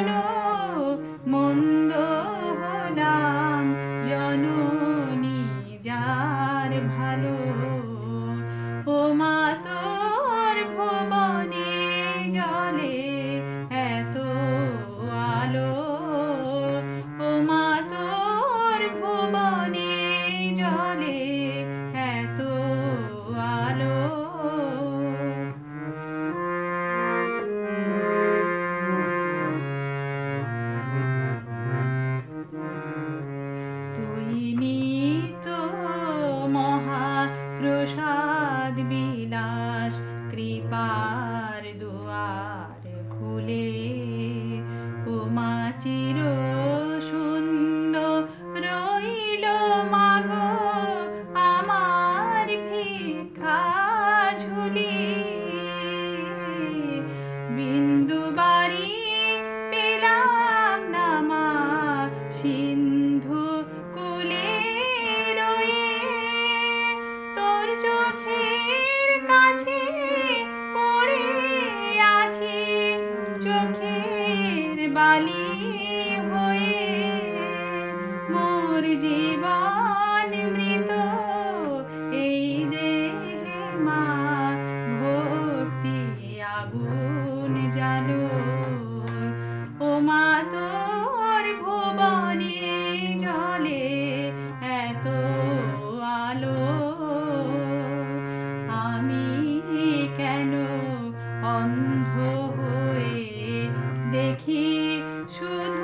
কেন মন্দ হলাম জননী যার ভালো। কৃপার দুয়ার খুলে উমা চির শূন্য রইল মাগো, আমার ভিক্ষা ঝুলি। বিন্দু বাড়ি পেলাম না মা হয়ে মোর জীবন should